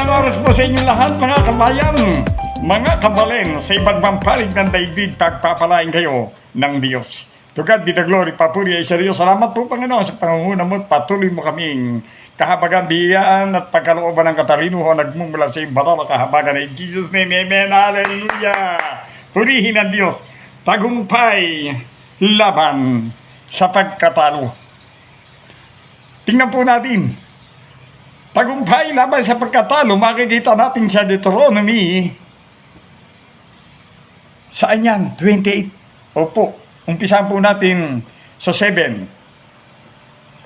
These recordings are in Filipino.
Magandang oras po sa inyong lahat mga kabayan, mga kabalen sa iba't ibang panig ng daigdig pagpapalain kayo ng Diyos. To God be the glory, papuri ay Diyos. Salamat po Panginoon sa pangunguna mo at patuloy mo kaming kahabagan, biyaan at pagkalooban ng katalinuhan nagmumula sa iyong banal na kahabagan. In Jesus name, Amen. Hallelujah. Purihin ang Diyos. Tagumpay laban sa pagkatalo. Tingnan po natin. Tagumpay laban sa pagkatalo, makikita natin sa Deuteronomy. Saan yan? 28. Opo. Umpisahan po natin sa 7.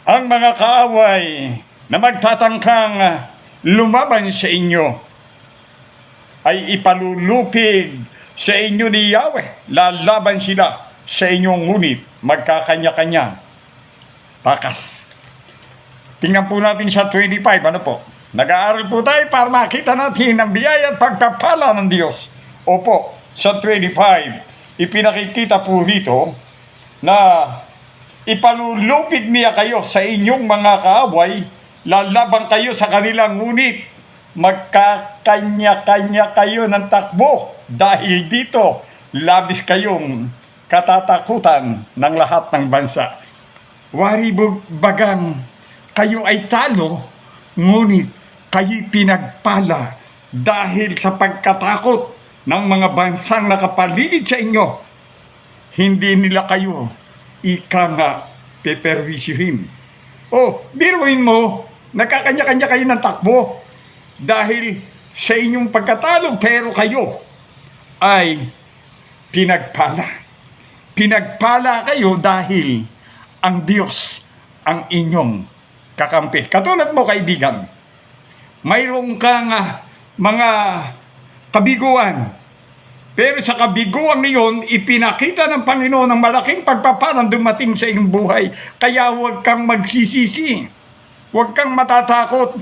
Ang mga kaaway na magtatangkang lumaban sa inyo ay ipalulupig sa inyo ni Yahweh. Lalaban sila sa inyong ngunit magkakanya-kanya. Takas. Tingnan po natin sa 25, ano po? Nag-aaral po tayo para makita natin ang biyaya at pagpapala ng Diyos. Opo, sa 25, ipinakikita po rito na ipalulupig niya kayo sa inyong mga kaaway, lalaban kayo sa kanilang ngunit, magkakanya-kanya kayo ng takbo dahil dito labis kayong katatakutan ng lahat ng bansa. Wari bagang kayo ay talo, ngunit kayo'y pinagpala dahil sa pagkatakot ng mga bansang nakapaligid sa inyo. Hindi nila kayo ika nga peperwisyuhin. O, biruin mo, nakakanya-kanya kayo ng takbo dahil sa inyong pagkatalo pero kayo ay pinagpala. Pinagpala kayo dahil ang Diyos ang inyong kakampi. Katulad mo, kaibigan, mayroong kang ah, mga kabiguan. Pero sa kabiguan niyon, ipinakita ng Panginoon ang malaking pagpapalang dumating sa iyong buhay. Kaya huwag kang magsisisi. Huwag kang matatakot.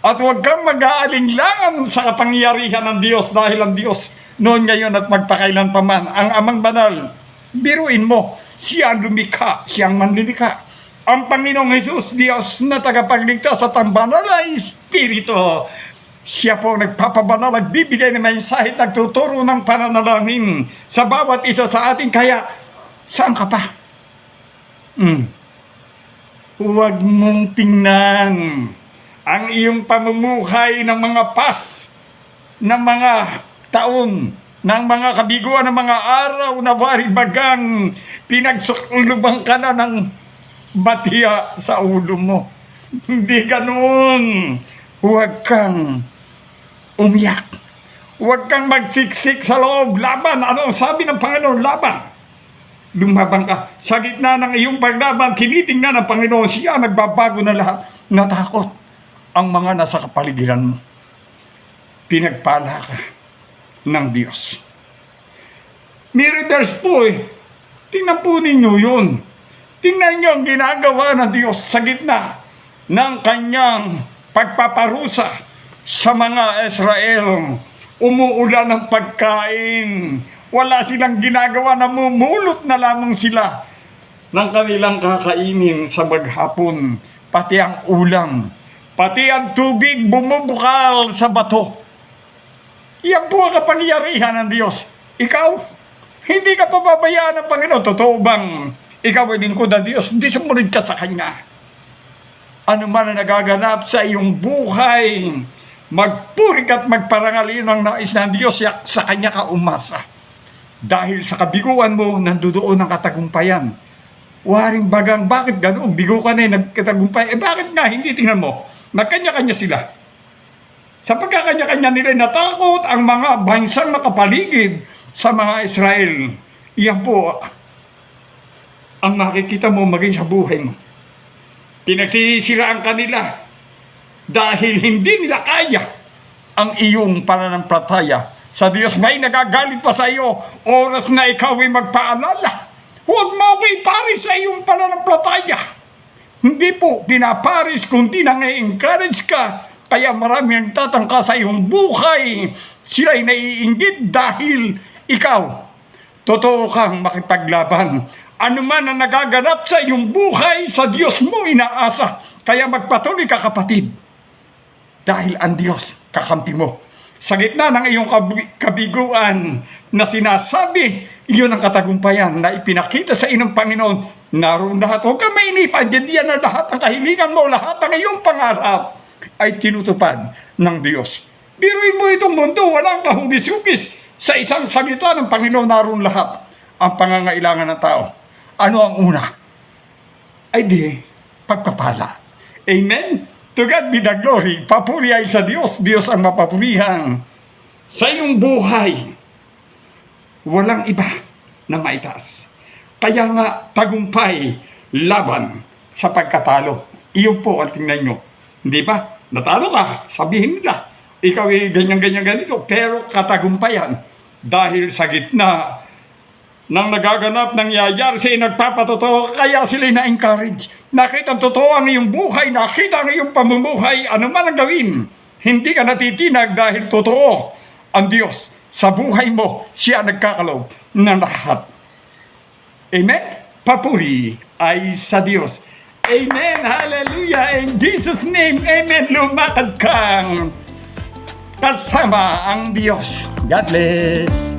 At huwag kang mag-aalinlangan sa kapangyarihan ng Diyos dahil ang Diyos noon ngayon at magpakailan pa man, ang amang banal, biruin mo, siya ang lumikha, siya ang manlilikha. Ang Panginoong Jesus, Diyos na tagapagligtas at ang banal na Espiritu. Siya po nagpapabanal, nagbibigay ng mensahe, nagtuturo ng pananalangin sa bawat isa sa atin. Kaya, saan ka pa? Hmm. Huwag mong tingnan ang iyong pamumuhay ng mga pas ng mga taon ng mga kabiguan ng mga araw na baribagang pinagsukulubang ka na ng batiya sa ulo mo. Hindi ganun. Huwag kang umiyak. Huwag kang magsiksik sa loob. Laban. Ano sabi ng Panginoon? Laban. Lumabang ka. Sa gitna ng iyong paglaban, tinitingnan ng Panginoon siya, nagbabago na lahat. Natakot ang mga nasa kapaligiran mo. Pinagpala ka ng Diyos. May reverse po eh. Tingnan po ninyo yun. Tingnan niyo ang ginagawa ng Diyos sa gitna ng kanyang pagpaparusa sa mga Israel. Umuulan ng pagkain. Wala silang ginagawa, namumulot na lamang sila ng kanilang kakainin sa maghapon. Pati ang ulam, pati ang tubig bumubukal sa bato. Yan po ang kapangyarihan ng Diyos. Ikaw, hindi ka pababayaan ng Panginoon. Totoo bang ikaw ay lingkod ng Diyos? Hindi sumunod ka sa Kanya. Ano man ang nagaganap sa iyong buhay, magpuri ka at magparangalin ang nais ng Diyos sa Kanya ka umasa. Dahil sa kabiguan mo, nandoon ang katagumpayan. Waring bagang, bakit ganoon? Bigo ka na eh, nagkatagumpay. Eh bakit nga? Hindi tingnan mo. Nagkanya-kanya sila. Sa pagkakanya-kanya nila, natakot ang mga bansang nakapaligid sa mga Israel. Iyan po ang makikita mo maging sa buhay mo. Pinagsisiraan kanila dahil hindi nila kaya ang iyong pananampalataya sa Diyos. May nagagalit pa sa iyo, oras na ikaw ay magpaalala. Huwag mo ako iparis sa iyong pananampalataya. Hindi po pinaparis, kundi nang encourage ka. Kaya marami ang tatangka sa iyong buhay. Sila'y naiinggit dahil ikaw, totoo kang makipaglaban. Ano man ang nagaganap sa iyong buhay, sa Diyos mo inaasa. Kaya magpatuloy ka kapatid. Dahil ang Diyos kakampi mo. Sa gitna ng iyong kab- kabiguan na sinasabi, iyon ang katagumpayan na ipinakita sa inong Panginoon. Naroon lahat. Huwag ka mainip. Andiyan diyan na lahat ng kahilingan mo, lahat ng iyong pangarap ay tinutupad ng Diyos. Biruin mo itong mundo, walang kahugis-hugis. Sa isang salita ng Panginoon naroon lahat ang pangangailangan ng tao. Ano ang una? Ay di, pagpapala. Amen? To God be the glory. Papuri ay sa Diyos. Diyos ang mapapurihan. Sa iyong buhay, walang iba na maitaas. Kaya nga, tagumpay, laban sa pagkatalo. Iyon po ang tingnan nyo. Hindi ba? Natalo ka, sabihin nila. Ikaw ay ganyan-ganyan ganito. Pero katagumpayan, dahil sa gitna nang nagaganap ng yayar, siya nagpapatotoo, kaya sila na-encourage. Nakita totoo ang iyong buhay, nakita ang iyong pamumuhay, ano man ang gawin. Hindi ka natitinag dahil totoo ang Diyos. Sa buhay mo, siya nagkakalob ng lahat. Amen? Papuri ay sa Diyos. Amen. Hallelujah. In Jesus' name, Amen. Lumakad kang kasama ang Diyos. God bless.